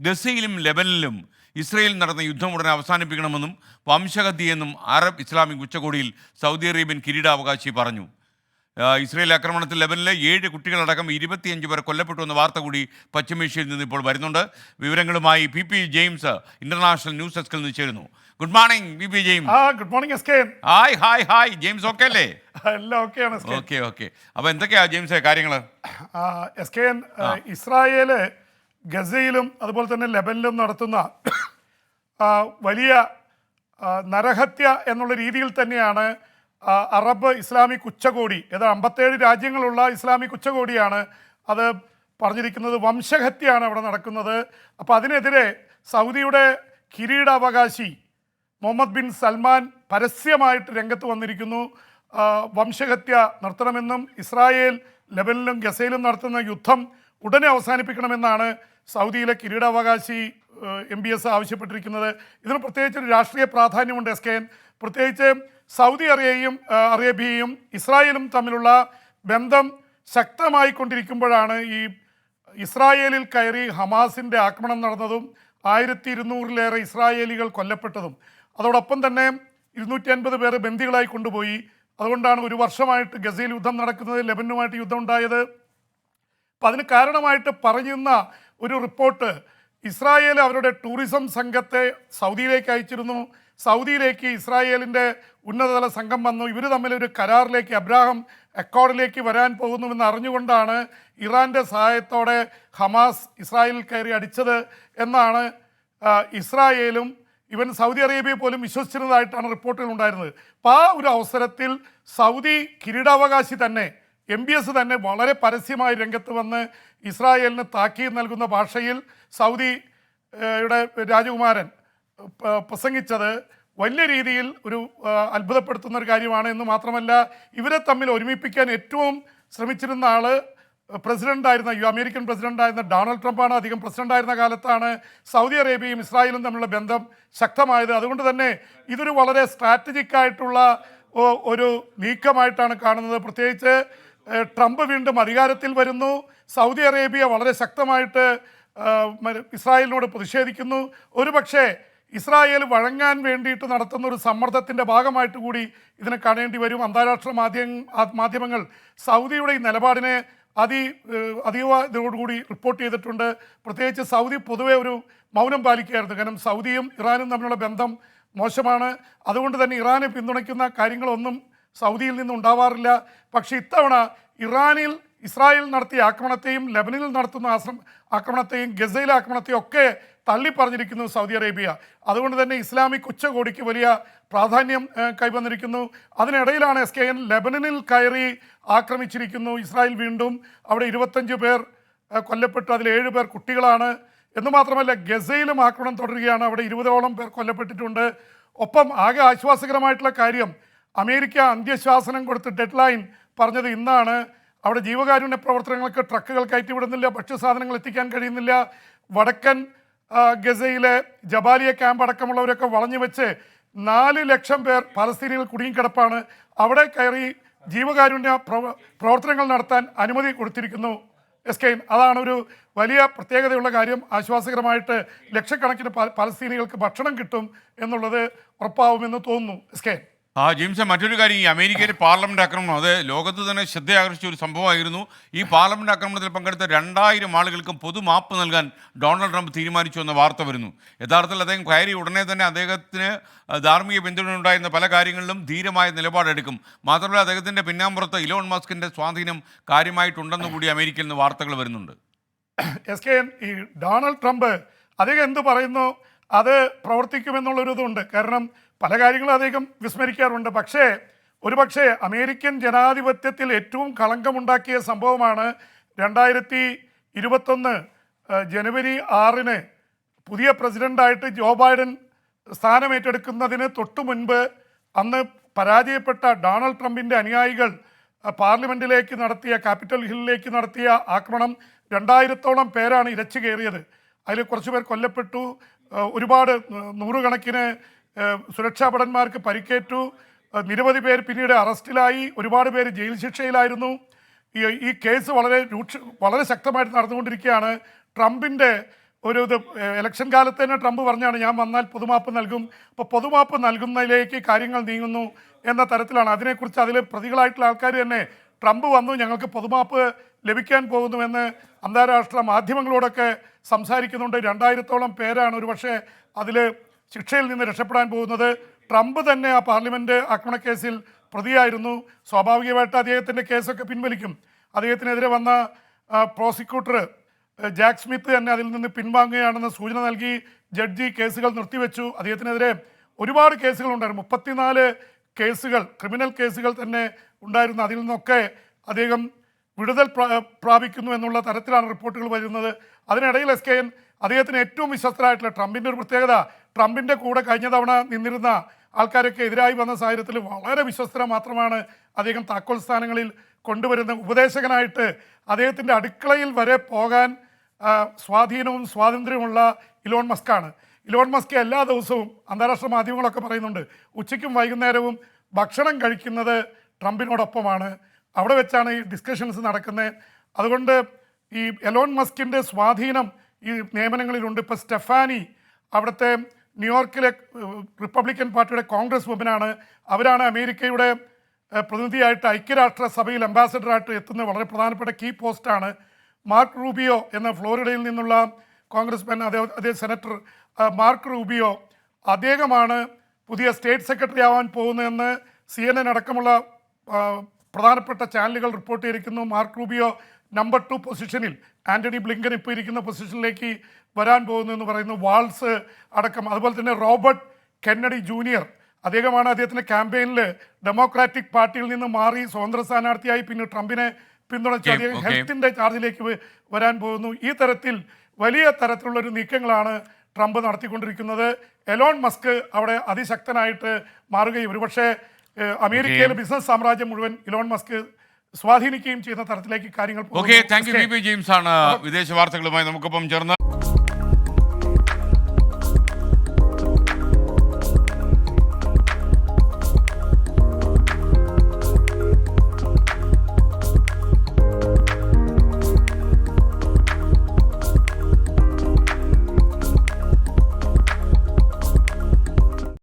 ഗസയിലും ലെബനിലും Israel നടന്ന യുദ്ധം ഉടനെ അവസാനിപ്പിക്കണമെന്നും വംശഹത്യയെന്നും അറബ് ഇസ്ലാമിക് ഉച്ചകോടിയിൽ സൗദി അറേബ്യൻ കിരീടാവകാശി പറഞ്ഞു. ഇസ്രയേൽ ആക്രമണത്തിൽ ലെബനിലെ ഏഴ് കുട്ടികളടക്കം ഇരുപത്തിയഞ്ച് പേർ കൊല്ലപ്പെട്ടു എന്ന വാർത്ത കൂടി പശ്ചിമേഷ്യയിൽ നിന്ന് ഇപ്പോൾ വരുന്നുണ്ട്. വിവരങ്ങളുമായി P P James international news ഡെസ്കിൽ നിന്ന് ചേരുന്നു. Good morning P P James. ആ good morning S K. Hi hi hi. James okay അല്ലേ? എല്ലാം ഓക്കെയാണ് ഓക്കെ ഓക്കെ. അപ്പോൾ എന്തൊക്കെയാ ജെയിംസ് കാര്യങ്ങൾ എസ് കെ ഇസ്രായേൽ ഗസയിലും അതുപോലെ തന്നെ ലെബനിലും നടത്തുന്ന വലിയ നരഹത്യ എന്നുള്ള രീതിയിൽ തന്നെയാണ് അറബ് ഇസ്ലാമിക് ഉച്ചകോടി ഏതാ അമ്പത്തേഴ് രാജ്യങ്ങളുള്ള ഇസ്ലാമിക് ഉച്ചകോടിയാണ് അത് പറഞ്ഞിരിക്കുന്നത്. വംശഹത്യയാണ് അവിടെ നടക്കുന്നത്. അപ്പോൾ അതിനെതിരെ സൗദിയുടെ കിരീടാവകാശി മുഹമ്മദ് ബിൻ സൽമാൻ പരസ്യമായിട്ട് രംഗത്ത് വന്നിരിക്കുന്നു. വംശഹത്യ നിർത്തണമെന്നും ഇസ്രായേൽ ലെബനിലും ഗസയിലും നടത്തുന്ന യുദ്ധം ഉടനെ അവസാനിപ്പിക്കണമെന്നാണ് സൗദിയിലെ കിരീടാവകാശി എം ബി എസ് ആവശ്യപ്പെട്ടിരിക്കുന്നത്. ഇതിന് പ്രത്യേകിച്ച് ഒരു രാഷ്ട്രീയ പ്രാധാന്യമുണ്ട് എസ് കെ എൻ പ്രത്യേകിച്ച് സൗദി അറേബ്യയും അറേബ്യയും ഇസ്രായേലും തമ്മിലുള്ള ബന്ധം ശക്തമായി കൊണ്ടിരിക്കുമ്പോഴാണ് ഈ ഇസ്രായേലിൽ കയറി ഹമാസിന്റെ ആക്രമണം നടന്നതും ആയിരത്തി ഇരുന്നൂറിലേറെ ഇസ്രായേലികൾ കൊല്ലപ്പെട്ടതും. അതോടൊപ്പം തന്നെ ഇരുന്നൂറ്റി അൻപത് പേര് ബന്ദികളായി കൊണ്ടുപോയി. അതുകൊണ്ടാണ് ഒരു വർഷമായിട്ട് ഗസയിൽ യുദ്ധം നടക്കുന്നത് ലെബനുമായിട്ട് യുദ്ധം ഉണ്ടായത്. അപ്പം അതിന് കാരണമായിട്ട് പറയുന്ന ഒരു റിപ്പോർട്ട് ഇസ്രായേൽ അവരുടെ ടൂറിസം സംഘത്തെ സൗദിയിലേക്ക് അയച്ചിരുന്നു. സൗദിയിലേക്ക് ഇസ്രായേലിന്റെ ഉന്നതതല സംഘം വന്നു. ഇവർ തമ്മിൽ ഒരു കരാറിലേക്ക് അബ്രാഹം അക്കോർഡിലേക്ക് വരാൻ പോകുന്നുവെന്ന് അറിഞ്ഞുകൊണ്ടാണ് ഇറാന്റെ സഹായത്തോടെ ഹമാസ് ഇസ്രായേലിൽ കയറി അടിച്ചത് എന്നാണ് ഇസ്രായേലും ഇവൻ സൗദി അറേബ്യ പോലും വിശ്വസിച്ചിരുന്നതായിട്ടാണ് റിപ്പോർട്ടുകൾ ഉണ്ടായിരുന്നത്. അപ്പോൾ ആ ഒരു അവസരത്തിൽ സൗദി കിരീടാവകാശി തന്നെ എം ബി എസ് തന്നെ വളരെ പരസ്യമായി രംഗത്ത് വന്ന് ഇസ്രായേലിന് താക്കീത് നൽകുന്ന ഭാഷയിൽ സൗദി യുടെ രാജകുമാരൻ പ്രസംഗിച്ചത് വലിയ രീതിയിൽ ഒരു അത്ഭുതപ്പെടുത്തുന്ന ഒരു കാര്യമാണ് എന്ന് മാത്രമല്ല ഇവരെ തമ്മിൽ ഒരുമിപ്പിക്കാൻ ഏറ്റവും ശ്രമിച്ചിരുന്ന ആൾ പ്രസിഡന്റായിരുന്ന യു അമേരിക്കൻ പ്രസിഡന്റായിരുന്ന ഡൊണാൾഡ് ട്രംപാണ്. അധികം പ്രസിഡന്റായിരുന്ന കാലത്താണ് സൗദി അറേബ്യയും ഇസ്രായേലും തമ്മിലുള്ള ബന്ധം ശക്തമായത്. അതുകൊണ്ട് തന്നെ ഇതൊരു വളരെ സ്ട്രാറ്റജിക് ആയിട്ടുള്ള ഒരു നീക്കമായിട്ടാണ് കാണുന്നത്. പ്രത്യേകിച്ച് ട്രംപ് വീണ്ടും അധികാരത്തിൽ വരുന്നു. സൗദി അറേബ്യ വളരെ ശക്തമായിട്ട് ഇസ്രായേലിനോട് പ്രതിഷേധിക്കുന്നു. ഒരുപക്ഷെ ഇസ്രായേൽ വഴങ്ങാൻ വേണ്ടിയിട്ട് നടത്തുന്ന ഒരു സമ്മർദ്ദത്തിന്റെ ഭാഗമായിട്ട് കൂടി ഇതിനെ കാണേണ്ടി വരും. അന്താരാഷ്ട്ര മാധ്യമ മാധ്യമങ്ങൾ സൗദിയുടെ ഈ നിലപാടിനെ അതി അതീവ ഇതോടുകൂടി റിപ്പോർട്ട് ചെയ്തിട്ടുണ്ട്. പ്രത്യേകിച്ച് സൗദി പൊതുവെ ഒരു മൗനം പാലിക്കുകയായിരുന്നു. കാരണം സൗദിയും ഇറാനും തമ്മിലുള്ള ബന്ധം മോശമാണ്. അതുകൊണ്ട് തന്നെ ഇറാനെ പിന്തുണയ്ക്കുന്ന കാര്യങ്ങളൊന്നും സൗദിയിൽ നിന്ന് ഉണ്ടാവാറില്ല. പക്ഷേ ഇത്തവണ ഇറാനിൽ ഇസ്രായേൽ നടത്തിയ ആക്രമണത്തെയും ലബനിൽ നടത്തുന്ന ആശ്രം ആക്രമണത്തെയും ഗസയിലെ ആക്രമണത്തെയും ഒക്കെ തള്ളി പറഞ്ഞിരിക്കുന്നു സൗദി അറേബ്യ. അതുകൊണ്ട് തന്നെ ഇസ്ലാമിക് ഉച്ചകോടിക്ക് വലിയ പ്രാധാന്യം കൈവന്നിരിക്കുന്നു. അതിനിടയിലാണ് എസ് കെ എൻ ലെബനനിൽ കയറി ആക്രമിച്ചിരിക്കുന്നു. ഇസ്രായേൽ വീണ്ടും അവിടെ ഇരുപത്തഞ്ച് പേർ കൊല്ലപ്പെട്ടു അതിൽ ഏഴ് പേർ കുട്ടികളാണ്. എന്ന് മാത്രമല്ല ഗസയിലും ആക്രമണം തുടരുകയാണ്. അവിടെ ഇരുപതോളം പേർ കൊല്ലപ്പെട്ടിട്ടുണ്ട്. ഒപ്പം ആകെ ആശ്വാസകരമായിട്ടുള്ള കാര്യം അമേരിക്ക അന്ത്യശാസനം കൊടുത്ത് ഡെഡ് ലൈൻ പറഞ്ഞത് ഇന്നാണ്. അവിടെ ജീവകാരുണ്യ പ്രവർത്തനങ്ങൾക്ക് ട്രക്കുകൾ കയറ്റിവിടുന്നില്ല ഭക്ഷ്യസാധനങ്ങൾ എത്തിക്കാൻ കഴിയുന്നില്ല. വടക്കൻ ഗസയിലെ ജബാലിയ ക്യാമ്പ് അടക്കമുള്ളവരൊക്കെ വളഞ്ഞു വെച്ച് നാല് ലക്ഷം പേർ പലസ്തീനിൽ കുടുങ്ങിക്കിടപ്പാണ്. അവിടെ കയറി ജീവകാരുണ്യ പ്രവർത്തനങ്ങൾ നടത്താൻ അനുമതി കൊടുത്തിരിക്കുന്നു. എസ് കെ അതാണ് ഒരു വലിയ പ്രത്യേകതയുള്ള കാര്യം. ആശ്വാസകരമായിട്ട് ലക്ഷക്കണക്കിന് പലസ്തീനികൾക്ക് ഭക്ഷണം കിട്ടും എന്നുള്ളത് ഉറപ്പാവുമെന്ന് തോന്നുന്നു. S K. ആ ജെയിംസ് മറ്റൊരു കാര്യം ഈ അമേരിക്കയിലെ പാർലമെന്റ് ആക്രമണം അത് ലോകത്ത് തന്നെ ശ്രദ്ധയാകർഷിച്ച ഒരു സംഭവമായിരുന്നു. ഈ പാർലമെന്റ് ആക്രമണത്തിൽ പങ്കെടുത്ത രണ്ടായിരം ആളുകൾക്കും പൊതുമാപ്പ് നൽകാൻ ഡൊണാൾഡ് ട്രംപ് തീരുമാനിച്ചു എന്ന വാർത്ത വരുന്നു. യഥാർത്ഥത്തിൽ അദ്ദേഹം കയറി ഉടനെ തന്നെ അദ്ദേഹത്തിന് ധാർമ്മിക പിന്തുണ ഉണ്ടായിരുന്ന പല കാര്യങ്ങളിലും ധീരമായ നിലപാടെടുക്കും. മാത്രമല്ല അദ്ദേഹത്തിന്റെ പിന്നാമ്പുറത്ത് ഇലോൺ മസ്കിന്റെ സ്വാധീനം കാര്യമായിട്ടുണ്ടെന്ന് കൂടി അമേരിക്കയിൽ നിന്ന് വാർത്തകൾ വരുന്നുണ്ട്. എസ് കെ ഈ ഡൊണാൾഡ് ട്രംപ് അദ്ദേഹം എന്ത് പറയുന്നു? അത് പ്രവർത്തിക്കുമെന്നുള്ളൊരു ഇതുണ്ട് കാരണം പല കാര്യങ്ങളും അദ്ദേഹം വിസ്മരിക്കാറുണ്ട്. പക്ഷേ ഒരുപക്ഷെ അമേരിക്കൻ ജനാധിപത്യത്തിൽ ഏറ്റവും കളങ്കമുണ്ടാക്കിയ സംഭവമാണ് രണ്ടായിരത്തി ഇരുപത്തൊന്ന് ജനുവരി ആറിന് പുതിയ പ്രസിഡന്റായിട്ട് ജോ ബൈഡൻ സ്ഥാനമേറ്റെടുക്കുന്നതിന് തൊട്ടു മുൻപ് അന്ന് പരാജയപ്പെട്ട ഡൊണാൾഡ് ട്രംപിന്റെ അനുയായികൾ പാർലമെന്റിലേക്ക് നടത്തിയ ക്യാപിറ്റൽ ഹില്ലിലേക്ക് നടത്തിയ ആക്രമണം രണ്ടായിരത്തോളം പേരാണ് ഇരച്ചു കയറിയത്. അതിൽ കുറച്ച് പേർ കൊല്ലപ്പെട്ടു. ഒരുപാട് നൂറുകണക്കിന് അഹ് സുരക്ഷാ ഭടന്മാർക്ക് പരിക്കേറ്റു. നിരവധി പേർ പിന്നീട് അറസ്റ്റിലായി. ഒരുപാട് പേര് ജയിൽ ശിക്ഷയിലായിരുന്നു. ഈ ഈ കേസ് വളരെ രൂക്ഷ വളരെ ശക്തമായിട്ട് നടന്നുകൊണ്ടിരിക്കുകയാണ്. ട്രംപിന്റെ ഒരു ഇത് ഇലക്ഷൻ കാലത്ത് തന്നെ ട്രംപ് പറഞ്ഞാണ് ഞാൻ വന്നാൽ പൊതുമാപ്പ് നൽകും. അപ്പോൾ പൊതുമാപ്പ് നൽകുന്നതിലേക്ക് കാര്യങ്ങൾ നീങ്ങുന്നു എന്ന തരത്തിലാണ്. അതിനെക്കുറിച്ച് അതിൽ പ്രതികളായിട്ടുള്ള ആൾക്കാർ തന്നെ ട്രംപ് വന്നു ഞങ്ങൾക്ക് പൊതുമാപ്പ് ലഭിക്കാൻ പോകുന്നുവെന്ന് അന്താരാഷ്ട്ര മാധ്യമങ്ങളോടൊക്കെ സംസാരിക്കുന്നുണ്ട്. രണ്ടായിരത്തോളം പേരാണ് ഒരുപക്ഷെ അതിൽ ശിക്ഷയിൽ നിന്ന് രക്ഷപ്പെടാൻ പോകുന്നത്. ട്രംപ് തന്നെ ആ പാർലമെന്റ് ആക്രമണക്കേസിൽ പ്രതിയായിരുന്നു. സ്വാഭാവികമായിട്ട് അദ്ദേഹത്തിന്റെ കേസൊക്കെ പിൻവലിക്കും. അദ്ദേഹത്തിനെതിരെ വന്ന പ്രോസിക്യൂട്ടർ ജാക്ക് സ്മിത്ത് തന്നെ അതിൽ നിന്ന് പിൻവാങ്ങുകയാണെന്ന് സൂചന നൽകി ജഡ്ജി കേസുകൾ നിർത്തിവെച്ചു. അദ്ദേഹത്തിനെതിരെ ഒരുപാട് കേസുകളുണ്ടായിരുന്നു. മുപ്പത്തിനാല് കേസുകൾ ക്രിമിനൽ കേസുകൾ തന്നെ ഉണ്ടായിരുന്നു അതിൽ നിന്നൊക്കെ അദ്ദേഹം വിടുതൽ പ്രാപിക്കുന്നു എന്നുള്ള തരത്തിലാണ് റിപ്പോർട്ടുകൾ വരുന്നത്. അതിനിടയിൽ എസ് കെ എൻ അദ്ദേഹത്തിന് ഏറ്റവും വിശ്വസ്തരായിട്ടുള്ള ട്രംപിന്റെ ഒരു പ്രത്യേകത ട്രംപിന്റെ കൂടെ കഴിഞ്ഞ തവണ നിന്നിരുന്ന ആൾക്കാരൊക്കെ എതിരായി വന്ന സാഹചര്യത്തിൽ വളരെ വിശ്വസ്തര മാത്രമാണ് അദ്ദേഹം താക്കോൽ സ്ഥാനങ്ങളിൽ കൊണ്ടുവരുന്ന ഉപദേശകനായിട്ട് അദ്ദേഹത്തിന്റെ അടുക്കളയിൽ വരെ പോകാൻ സ്വാധീനവും സ്വാതന്ത്ര്യവുമുള്ള ഇലോൺ മസ്കാണ്. ഇലോൺ മസ്ക് എല്ലാ ദിവസവും അന്താരാഷ്ട്ര മാധ്യമങ്ങളൊക്കെ പറയുന്നുണ്ട് ഉച്ചയ്ക്കും വൈകുന്നേരവും ഭക്ഷണം കഴിക്കുന്നത് ട്രംപിനോടൊപ്പമാണ്. അവിടെ വെച്ചാണ് ഈ ഡിസ്കഷൻസ് നടക്കുന്നത് അതുകൊണ്ട് ഈ എലോൺ മസ്കിന്റെ സ്വാധീനം ഈ നിയമനങ്ങളിലുണ്ട്. ഇപ്പോൾ സ്റ്റെഫാനി അവിടുത്തെ ന്യൂയോർക്കിലെ റിപ്പബ്ലിക്കൻ പാർട്ടിയുടെ കോൺഗ്രസ് വുമനാണ് അവരാണ് അമേരിക്കയുടെ പ്രതിനിധിയായിട്ട് ഐക്യരാഷ്ട്ര സഭയിൽ അംബാസഡറായിട്ട് എത്തുന്ന വളരെ പ്രധാനപ്പെട്ട കീ പോസ്റ്റാണ് മാർക്ക് റൂബിയോ എന്ന ഫ്ലോറിഡയിൽ നിന്നുള്ള കോൺഗ്രസ്മാൻ അതേ അതേ സെനറ്റർ മാർക്ക് റൂബിയോ അദ്ദേഹമാണ് പുതിയ സ്റ്റേറ്റ് സെക്രട്ടറി ആവാൻ പോകുന്നതെന്ന് സി എൻ എൻ അടക്കമുള്ള പ്രധാനപ്പെട്ട ചാനലുകൾ റിപ്പോർട്ട് ചെയ്തിരിക്കുന്നു. മാർക്ക് റൂബിയോ നമ്പർ ടു പൊസിഷനിൽ ആന്റണി ബ്ലിങ്കൻ ഇപ്പോൾ ഇരിക്കുന്ന പൊസിഷനിലേക്ക് വരാൻ പോകുന്നു എന്ന് പറയുന്നു. വാൾസ് അടക്കം അതുപോലെ തന്നെ റോബർട്ട് കെന്നഡി ജൂനിയർ അദ്ദേഹമാണ് അദ്ദേഹത്തിന്റെ ക്യാമ്പയിനിൽ ഡെമോക്രാറ്റിക് പാർട്ടിയിൽ നിന്ന് മാറി സ്വതന്ത്ര സ്ഥാനാർത്ഥിയായി പിന്നെ ട്രംപിനെ പിന്തുണച്ച് അദ്ദേഹം ഹെൽത്തിന്റെ ചാർജിലേക്ക് വരാൻ പോകുന്നു. ഈ തരത്തിൽ വലിയ തരത്തിലുള്ള ഒരു നീക്കങ്ങളാണ് ട്രംപ് നടത്തിക്കൊണ്ടിരിക്കുന്നത്. എലോൺ മസ്ക് അവിടെ അതിശക്തനായിട്ട് മാറുകയും ഒരുപക്ഷെ അമേരിക്കയിലെ ബിസിനസ് സാമ്രാജ്യം മുഴുവൻ ഇലോൺ മസ്ക് സ്വാധീനിക്കുകയും ചെയ്യുന്ന തരത്തിലേക്ക് കാര്യങ്ങൾ ഓക്കെ. താങ്ക് യു ജെയിംസ് ആണ് വിദേശ വാർത്തകളുമായി നമുക്കൊപ്പം ചേർന്ന്.